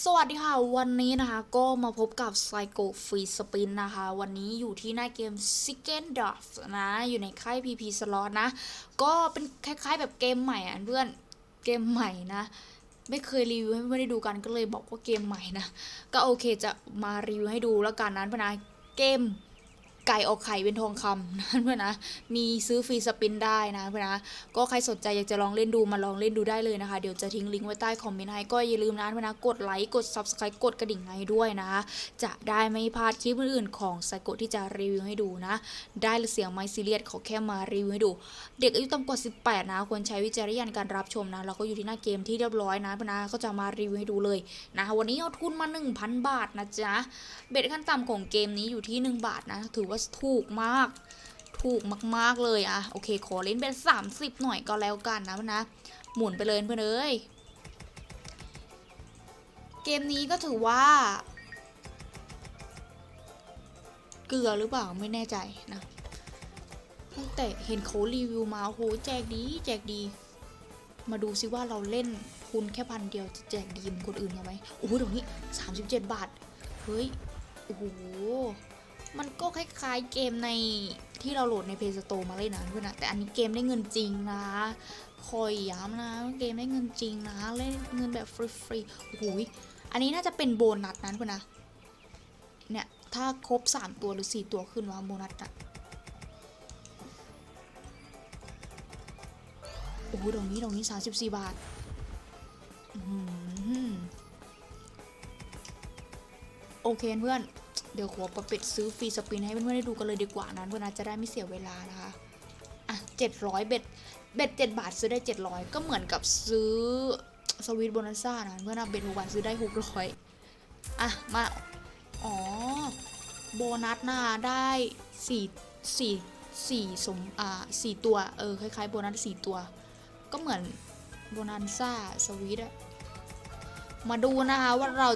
สวัสดีค่ะ วันนี้นะคะก็มาพบกับ Psycho Free Spin นะคะ วันนี้อยู่ที่หน้าเกม s i g e n d o f นะ อยู่ในค่าย PP Slot นะ ก็เป็นคล้ายๆแบบเกมใหม่อะเพื่อนเกมใหม่นะ ไม่เคยรีวิวให้เพื่อนได้ดูกันก็เลยบอกว่าเกมใหม่นะ ก็โอเคจะมารีวิวให้ดูแล้วกันนั้นเพื่อนนะเกม ไก่ออกไข่เป็นทองคำนะเพื่อนนะ มีซื้อฟรีสปินได้นะเพื่อนนะ ก็ใครสนใจอยากจะลองเล่นดูมาลองเล่นดูได้เลยนะคะ เดี๋ยวจะทิ้งลิงก์ไว้ใต้คอมเมนต์ให้ ก็อย่าลืมนะเพื่อนนะ กดไลค์ กด subscribe กดกระดิ่งให้ด้วยนะ จะได้ไม่พลาดคลิปอื่นๆของไซโกที่จะรีวิวให้ดูนะ ได้เสียงไม่ซีเรียสขาแค่มารีวิวให้ดู เด็กอายุต่ำกว่า 18 นะ ควรใช้วิจารณญาณการรับชมนะ เราก็อยู่ที่หน้าเกมที่เรียบร้อยนะเพื่อนนะ ก็จะมารีวิวให้ดูเลยนะวันนี้เอาทุนมา 1,000 บาทนะจ๊ะ เบ็ดขั้นต่ำของเกมนี้อยู่ที่ 1 บาทนะ ถือว่าถูกมาก ถูกมากๆเลยอะโอเค ขอเล่นเป็น 30 หน่อยก็แล้วกันนะนะ หมุนไปเลยเพื่อนเอ้ยเกมนี้ก็ถือว่า เกลือหรือเปล่าไม่แน่ใจนะตั้งแต่เห็นเขารีวิวมาโอ้โหแจกดีแจกดี มาดูซิว่าเราเล่นทุนแค่พันเดียวจะแจกดีมคนอื่นไหมโอ้โหเดี๋ยวนี้ 37 บาท เฮ้ย โอ้โห มันก็คล้ายๆเกมในที่เราโหลดใน Play Store มาเล่นนะเพื่อนนะแต่อันนี้เกมได้เงินจริงนะคอยย้ำนะเกมได้เงินจริงนะเล่นเงินแบบฟรีๆโอ้โหยอันนี้น่าจะเป็นโบนัสนั้นเพื่อนนะเนี่ยถ้าครบ 3 ตัวหรือ 4 ตัวขึ้นว่าโบนัสอะโอ้โหตรงนี้ตรงนี้ 34 บาทโอเคเพื่อน เดี๋ยวขอประเป็ดซื้อฟรีสปินให้เพื่อนๆได้ดูกันเลยดีกว่านั้นเพื่อนนะจะได้ไม่เสียเวลานะคะอะเจ็ดร้อยเบ็ดเบ็ดเจ็ดบาทซื้อได้เจ็ดร้อยก็เหมือนกับซื้อสวิตโบนัสซ่านะเพื่อนนะเบ็ดหกบาทซื้อได้หกร้อยอะมาอ๋อโบนัสนะได้สี่สี่สี่สมอ่าสี่ตัวเออคล้ายๆโบนัสสี่ตัว ก็เหมือนโบนัสซ่าสวิตอะมาดูนะคะว่าเรา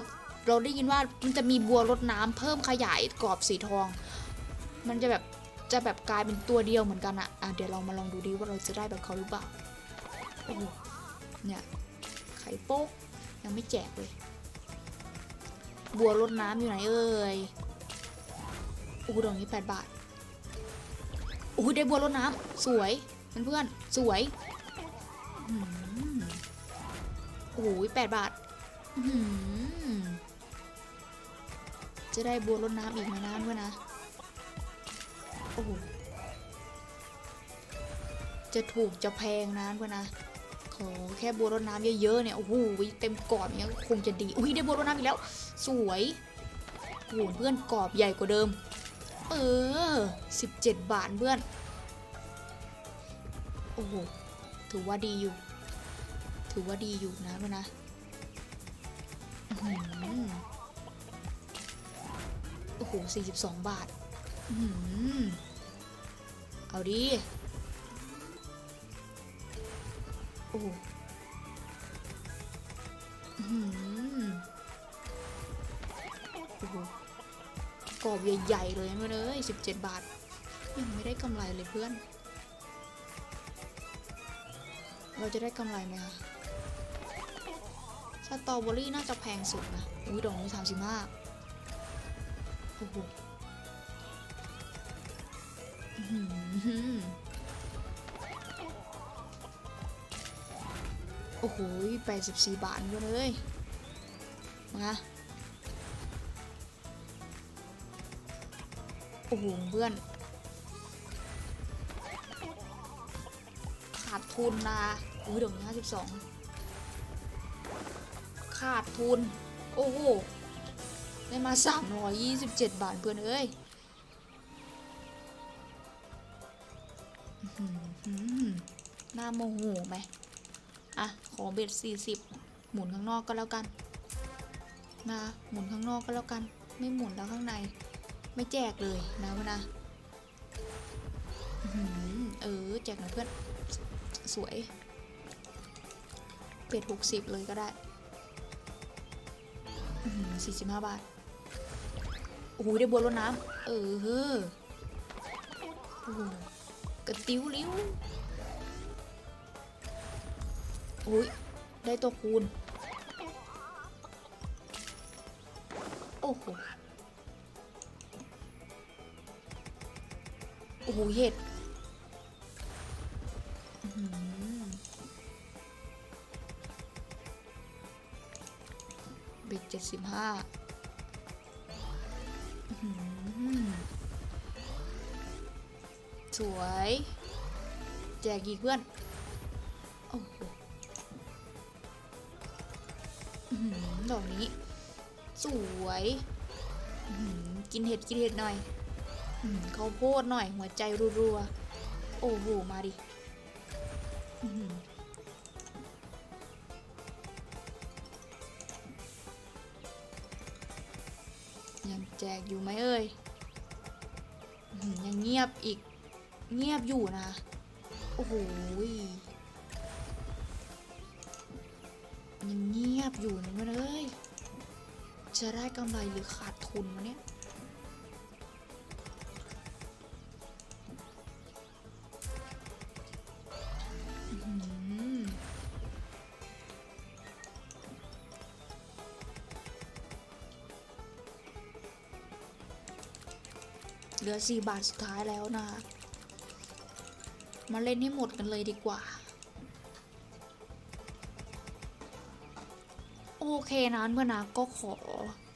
เราได้ยินว่ามันจะมีบัวรดน้ำเพิ่มขยายกรอบสีทอง มันจะแบบจะแบบกลายเป็นตัวเดียวเหมือนกันอะอะเดี๋ยวเรามาลองดูดิว่าเราจะได้แบบเขาหรือเปล่าโอ้โหเนี่ยไข่โป๊กยังไม่แจกเลย บัวรดน้ำอยู่ไหนเอ่ยโอ้ดอกนี้แปดบาทโอ้ได้บัวรดน้ำสวยเพื่อนๆสวยอืมโอ้โหแปดบาท อื้อหือ จะได้บัวรดน้ำอีกไหมนะด้วยนะ โอ้โห จะถูกจะแพงนะด้วยนะ ขอแค่บัวรดน้ำเยอะๆเนี่ย โอ้โห เต็มกรอบเงี้ยคงจะดี อุ้ยได้บัวรดน้ำอีกแล้ว สวยโอ้เพื่อนกรอบใหญ่กว่าเดิม เออ 17 บาทเพื่อน โอ้โห ถือว่าดีอยู่ ถือว่าดีอยู่นะเพื่อนนะ โอ้โห42 บาท อื้อหือเอาดิโอ้โหอื้อหือโอ้โหกรอบใหญ่ ๆ เลยมาเลย17 บาท ยังไม่ได้กำไรเลยเพื่อน เราจะได้กำไรไหมคะสตรอเบอรี่น่าจะแพงสุดนะ อุ้ยดอกนี้35โอ้โห อื้อหือโอ้โหแปดสิบสี่บาทก็เลย มา โอ้โห เพื่อน ขาดทุนนะอุ้ยเดี๋ยวนี้ห้าสิบสอง ขาดทุน โอ้โห ได้มา 327 บาทเพื่อนเอ้ยหน้าโมโหไหมอะ ขอเบ็ด 40 หมุนข้างนอกก็แล้วกัน นะ หมุนข้างนอกก็แล้วกัน ไม่หมุนแล้วข้างใน ไม่แจกเลยนะวะนะอื้อหือเออ แจกหน่อยเพื่อน สวย เป็ด 60 เลยก็ได้สี่สิบห้าบาท โอ้โหได้บัวรดน้ำเออเฮ้อโอ้โหกระติ้วลิ้วโอ้ยได้ตัวคูณ โอ้โห โอ้โหเห็ดเบ็ดเจ็ดสิบห้า สวย แจกอีกเพื่อนโอ้โหดอกนี้ สวยกินเห็ดกินเห็ดหน่อยอื้อหือข้าวโพดหน่อย หัวใจรัวๆ โอ้โห มาดิยังแจกอยู่ไหมเอ่ยยังเงียบอีก เงียบอยู่นะ โอ้โหยังเงียบอยู่นั่นเอ้ย จะได้กำไรหรือขาดทุนวะเนี่ย เหลือสี่บาทสุดท้ายแล้วนะ มาเล่นให้หมดกันเลยดีกว่า โอเคนะเพื่อนนะก็ขอ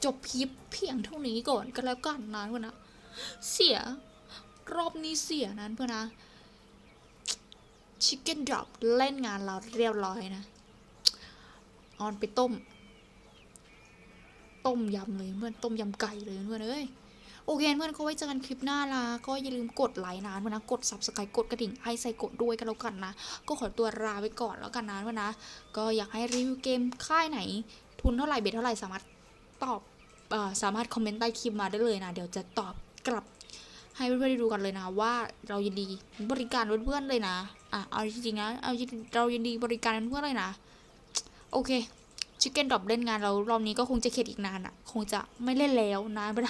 จบคลิปเพียงเท่านี้ก่อนก็แล้วกันนะเพื่อนนะเสียรอบนี้เสียนะเพื่อนนะชิคเก้นดรอปเล่นงานเราเรียบร้อยนะออนไปต้ม ต้มยำเลยเพื่อนต้มยำไก่เลยเพื่อนเอ้ย โอเคเพื่อนเขาไว้เจอกันคลิปหน้าละก็อย่าลืมกดไลค์นะเพื่อนนะกด subscribe กดกระดิ่งให้ใส่กดด้วยกันแล้วกันนะ ก็ขอตัวลาไปก่อนแล้วกันนะเพื่อนนะ ก็อยากให้รีวิวเกมค่ายไหน ทุนเท่าไหร่เบ็ดเท่าไหร่สามารถตอบอสามารถคอมเมนต์ใต้คลิปมาได้เลยนะ เดี๋ยวจะตอบกลับให้เพื่อนๆได้ดูกันเลยนะว่าเรายินดีบริการเพื่อนๆเลยนะอะเอาจริงๆนะเอาเรายินดีบริการเพื่อนๆเลยนะ โอเคชิคเก้นดรอปเล่นงานเรารอบนี้ก็คงจะเข็ดอีกนานอะ คงจะไม่เล่นแล้วนะเพื่อ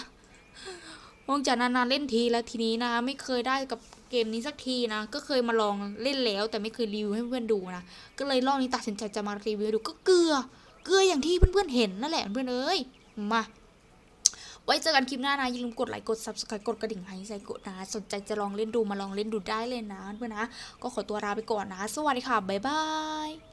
นคงจะนานๆเล่นทีแล้วทีนี้นะไม่เคยได้กับเกมนี้สักทีนะ ก็เคยมาลองเล่นแล้ว แต่ไม่เคยรีวิวให้เพื่อนดูนะ ก็เลยรอบนี้ตัดสินใจจะมารีวิวดูก็เกลือ เกลืออย่างที่เพื่อนๆเห็นนั่นแหละเพื่อนเอ้ย มา ไว้เจอกันคลิปหน้านะ อย่าลืมกดไลค์ กด subscribe กดกระดิ่งให้ใส่กดนะ สนใจจะลองเล่นดูมาลองเล่นดูได้เลยนะเพื่อนนะ ก็ขอตัวลาไปก่อนนะ สวัสดีค่ะ บ๊ายบาย